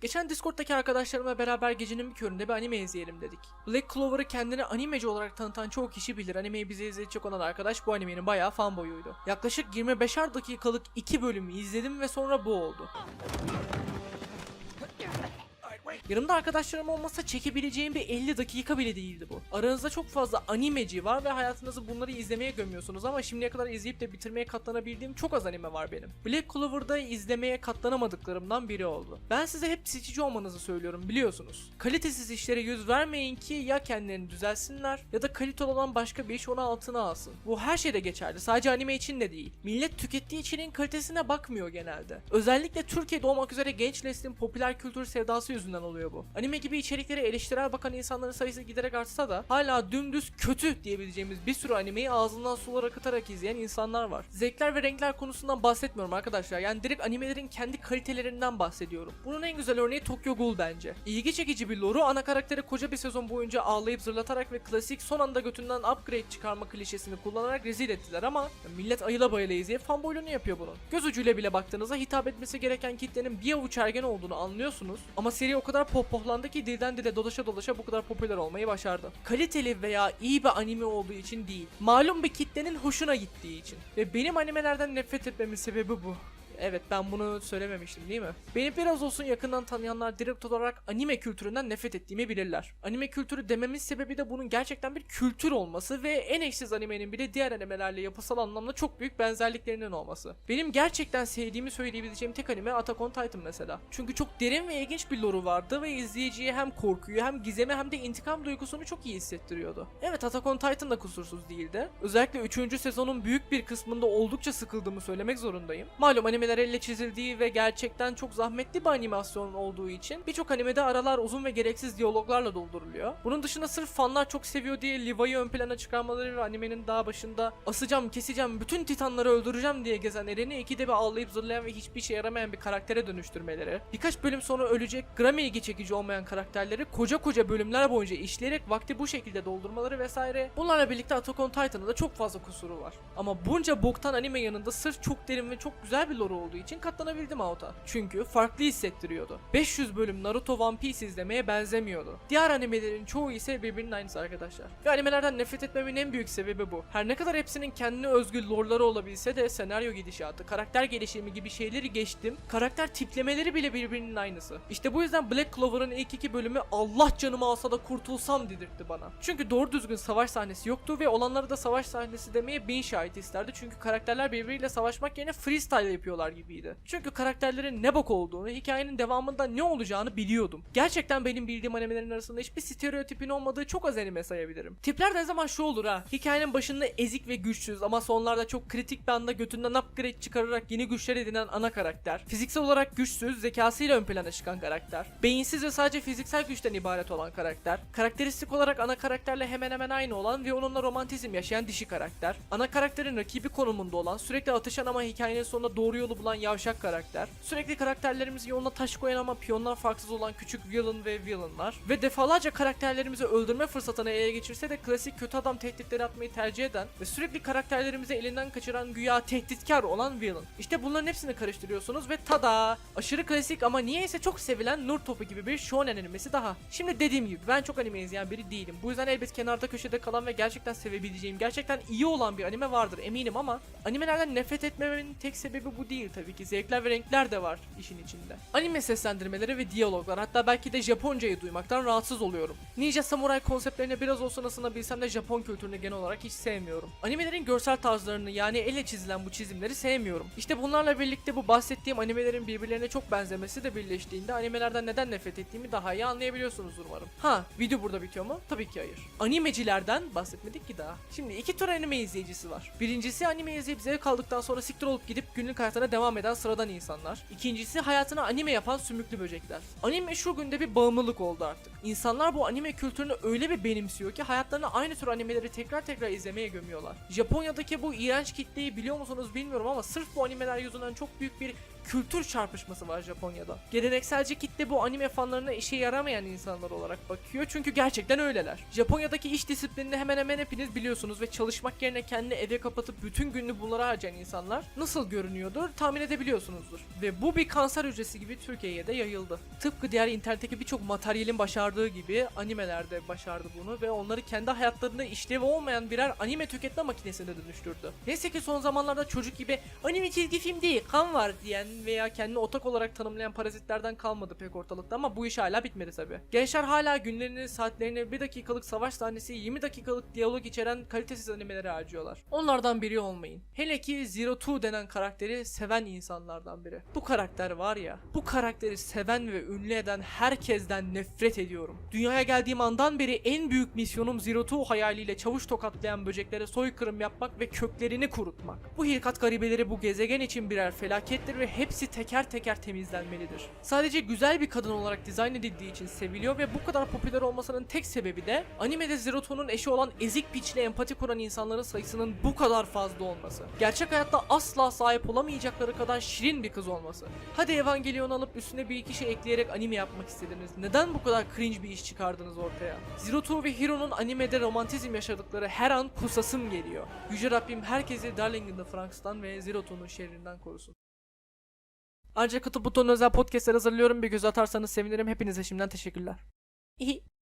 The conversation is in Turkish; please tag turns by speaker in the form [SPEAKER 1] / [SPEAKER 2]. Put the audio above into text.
[SPEAKER 1] Geçen Discord'daki arkadaşlarımla beraber gecenin bir köründe bir anime izleyelim dedik. Black Clover'ı kendini animeci olarak tanıtan çoğu kişi bilir. Animeyi bize izleyecek olan arkadaş bu animenin bayağı fanboyuydu. Yaklaşık 25'er dakikalık iki bölümü izledim ve sonra bu oldu. Yanımda arkadaşlarım olmasa çekebileceğim bir 50 dakika bile değildi bu. Aranızda çok fazla animeci var ve hayatınızı bunları izlemeye gömüyorsunuz ama şimdiye kadar izleyip de bitirmeye katlanabildiğim çok az anime var benim. Black Clover'da izlemeye katlanamadıklarımdan biri oldu. Ben size hep seçici olmanızı söylüyorum biliyorsunuz. Kalitesiz işlere yüz vermeyin ki ya kendilerini düzelsinler ya da kaliteli olan başka bir iş onu altına alsın. Bu her şeyde geçerli. Sadece anime için de değil. Millet tükettiği içeriğin kalitesine bakmıyor genelde. Özellikle Türkiye'de olmak üzere genç neslin popüler kültür sevdası yüzünden oluyor bu. Anime gibi içeriklere eleştirel bakan insanların sayısı giderek artsa da hala dümdüz kötü diyebileceğimiz bir sürü animeyi ağzından sular akıtarak izleyen insanlar var. Zevkler ve renkler konusundan bahsetmiyorum arkadaşlar. Yani direkt animelerin kendi kalitelerinden bahsediyorum. Bunun en güzel örneği Tokyo Ghoul bence. İlgi çekici bir lore'u ana karakteri koca bir sezon boyunca ağlayıp zırlatarak ve klasik son anda götünden upgrade çıkarma klişesini kullanarak rezil ettiler ama millet ayıla bayıla izleyip fanboyluğunu yapıyor bunun. Göz ucuyla bile baktığınızda hitap etmesi gereken kitlenin bir avuç ergen olduğunu anlıyorsunuz ama seri o kadar pohpohlandı ki dilden dile dolaşa dolaşa bu kadar popüler olmayı başardı. Kaliteli veya iyi bir anime olduğu için değil, malum bir kitlenin hoşuna gittiği için. Ve benim animelerden nefret etmemin sebebi bu. Evet ben bunu söylememiştim değil mi? Beni biraz olsun yakından tanıyanlar direkt olarak anime kültüründen nefret ettiğimi bilirler. Anime kültürü dememin sebebi de bunun gerçekten bir kültür olması ve en eşsiz animenin bile diğer animelerle yapısal anlamda çok büyük benzerliklerinin olması. Benim gerçekten sevdiğimi söyleyebileceğim tek anime Attack on Titan mesela. Çünkü çok derin ve ilginç bir lore'u vardı ve izleyiciye hem korkuyu hem gizemi hem de intikam duygusunu çok iyi hissettiriyordu. Evet Attack on Titan da kusursuz değildi. Özellikle 3. sezonun büyük bir kısmında oldukça sıkıldığımı söylemek zorundayım. Malum animeler elle çizildiği ve gerçekten çok zahmetli bir animasyon olduğu için birçok animede aralar uzun ve gereksiz diyaloglarla dolduruluyor. Bunun dışında sırf fanlar çok seviyor diye Levi'yi ön plana çıkarmaları ve animenin daha başında asacağım, keseceğim, bütün titanları öldüreceğim diye gezen Eren'i ikide bir ağlayıp zırlayan ve hiçbir işe yaramayan bir karaktere dönüştürmeleri, birkaç bölüm sonra ölecek, gram ilgi çekici olmayan karakterleri koca koca bölümler boyunca işleyerek vakti bu şekilde doldurmaları vesaire. Bunlarla birlikte Attack on Titan'da da çok fazla kusuru var. Ama bunca boktan anime yanında sırf çok derin ve çok güzel bir lore olduğu için katlanabildim Out'a. Çünkü farklı hissettiriyordu. 500 bölüm Naruto One Piece izlemeye benzemiyordu. Diğer animelerin çoğu ise birbirinin aynısı arkadaşlar. Ve animelerden nefret etmemin en büyük sebebi bu. Her ne kadar hepsinin kendine özgü lore'ları olabilse de senaryo gidişatı, karakter gelişimi gibi şeyleri geçtim. Karakter tiplemeleri bile birbirinin aynısı. İşte bu yüzden Black Clover'ın ilk iki bölümü Allah canımı alsa da kurtulsam dedirtti bana. Çünkü doğru düzgün savaş sahnesi yoktu ve olanları da savaş sahnesi demeye bin şahit isterdi. Çünkü karakterler birbiriyle savaşmak yerine freestyle yapıyorlar gibiydi. Çünkü karakterlerin ne bok olduğunu, hikayenin devamında ne olacağını biliyordum. Gerçekten benim bildiğim animelerin arasında hiçbir stereotipin olmadığı çok az anime sayabilirim. Tipler de zaman şu olur ha. Hikayenin başında ezik ve güçsüz ama sonlarda çok kritik bir anda götünden upgrade çıkararak yeni güçler edinen ana karakter. Fiziksel olarak güçsüz, zekasıyla ön plana çıkan karakter. Beyinsiz ve sadece fiziksel güçten ibaret olan karakter. Karakteristik olarak ana karakterle hemen hemen aynı olan ve onunla romantizm yaşayan dişi karakter. Ana karakterin rakibi konumunda olan, sürekli atışan ama hikayenin sonunda doğru yolu bulan yavşak karakter. Sürekli karakterlerimizi yoluna taş koyan ama piyonlar farksız olan küçük villain ve villainlar. Ve defalarca karakterlerimizi öldürme fırsatını ele geçirse de klasik kötü adam tehditleri atmayı tercih eden ve sürekli karakterlerimizi elinden kaçıran güya tehditkar olan villain. İşte bunların hepsini karıştırıyorsunuz ve tada! Aşırı klasik ama niyeyse çok sevilen Nur Topu gibi bir shonen animesi daha. Şimdi dediğim gibi ben çok anime izleyen biri değilim. Bu yüzden elbet kenarda köşede kalan ve gerçekten sevebileceğim, gerçekten iyi olan bir anime vardır eminim ama animelerden nefret etmememin tek sebebi bu değil tabii ki. Zevkler ve renkler de var işin içinde. Anime seslendirmeleri ve diyaloglar hatta belki de Japoncayı duymaktan rahatsız oluyorum. Ninja samuray konseptlerine biraz olsun ısınabilsem de Japon kültürünü genel olarak hiç sevmiyorum. Animelerin görsel tarzlarını yani elle çizilen bu çizimleri sevmiyorum. İşte bunlarla birlikte bu bahsettiğim animelerin birbirlerine çok benzemesi de birleştiğinde animelerden neden nefret ettiğimi daha iyi anlayabiliyorsunuzdur umarım. Ha video burada bitiyor mu? Tabii ki hayır. Animecilerden bahsetmedik ki daha. Şimdi iki tür anime izleyicisi var. Birincisi anime izleyip zevk aldıktan sonra siktir olup gidip günlük hayatına devam eden sıradan insanlar. İkincisi hayatına anime yapan sümüklü böcekler. Anime şu günde bir bağımlılık oldu artık. İnsanlar bu anime kültürünü öyle bir benimsiyor ki hayatlarına aynı tür animeleri tekrar tekrar izlemeye gömüyorlar. Japonya'daki bu iğrenç kitleyi biliyor musunuz bilmiyorum ama sırf bu animeler yüzünden çok büyük bir kültür çarpışması var Japonya'da. Gelenekselci kitle bu anime fanlarına işe yaramayan insanlar olarak bakıyor çünkü gerçekten öyleler. Japonya'daki iş disiplinini hemen hemen hepiniz biliyorsunuz ve çalışmak yerine kendini eve kapatıp bütün gününü bunlara harcayan insanlar nasıl görünüyordur tahmin edebiliyorsunuzdur. Ve bu bir kanser hücresi gibi Türkiye'ye de yayıldı. Tıpkı diğer internetteki birçok materyalin başardığı gibi animeler de başardı bunu ve onları kendi hayatlarında işlevi olmayan birer anime tüketme makinesine dönüştürdü. Neyse ki son zamanlarda çocuk gibi anime çizgi film değil kan var diyen veya kendini otak olarak tanımlayan parazitlerden kalmadı pek ortalıkta ama bu iş hala bitmedi tabi. Gençler hala günlerini, saatlerini bir dakikalık savaş sahnesi, 20 dakikalık diyalog içeren kalitesiz animelere harcıyorlar. Onlardan biri olmayın. Hele ki Zero Two denen karakteri seven insanlardan biri. Bu karakter var ya, bu karakteri seven ve ünlü eden herkesten nefret ediyorum. Dünyaya geldiğim andan beri en büyük misyonum Zero Two hayaliyle çavuş tokatlayan böceklere soykırım yapmak ve köklerini kurutmak. Bu hilkat garibeleri bu gezegen için birer felakettir ve hepsi teker teker temizlenmelidir. Sadece güzel bir kadın olarak dizayn edildiği için seviliyor ve bu kadar popüler olmasının tek sebebi de animede Zero Two'nun eşi olan ezik piçle empati kuran insanların sayısının bu kadar fazla olması. Gerçek hayatta asla sahip olamayacakları kadar şirin bir kız olması. Hadi Evangelion alıp üstüne bir iki şey ekleyerek anime yapmak istediniz. Neden bu kadar cringe bir iş çıkardınız ortaya? Zero Two ve Hero'nun animede romantizm yaşadıkları her an kusasım geliyor. Yüce Rabbim herkesi Darling in the Franxx'tan ve Zero Two'nun şerrinden korusun. Ayrıca katıl butonu özel podcastler hazırlıyorum. Bir göz atarsanız sevinirim. Hepinize şimdiden teşekkürler.